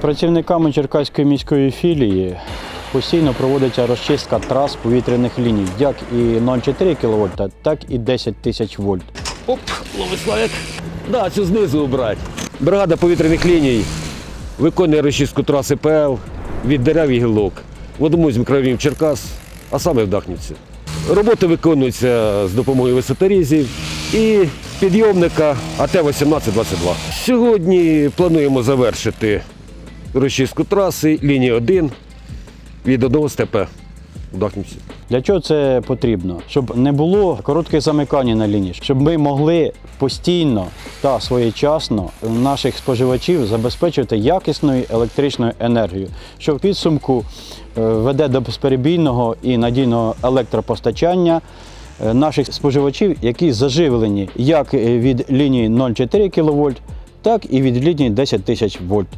Працівниками Черкаської міської філії постійно проводиться розчистка трас повітряних ліній, як і 0,4 кВт, так і 10 тисяч вольт. Оп, ловить славик. Да, цю знизу убрати. Бригада повітряних ліній виконує розчистку траси ПЛ від дерев і гілок в одному з мікрорайонів Черкас, а саме в Дахнівці. Роботи виконуються з допомогою висоторізів і підйомника АТ-1822. Сьогодні плануємо завершити розчистку траси лінії 1 від одного степа в Дахнівці. Для чого це потрібно? Щоб не було коротких замикань на лінії, щоб ми могли постійно та своєчасно наших споживачів забезпечувати якісною електричною енергією, що в підсумку е, веде до безперебійного і надійного електропостачання е, наших споживачів, які заживлені як е, від лінії 0,4 кВт, так і від лінії 10 тисяч вольт.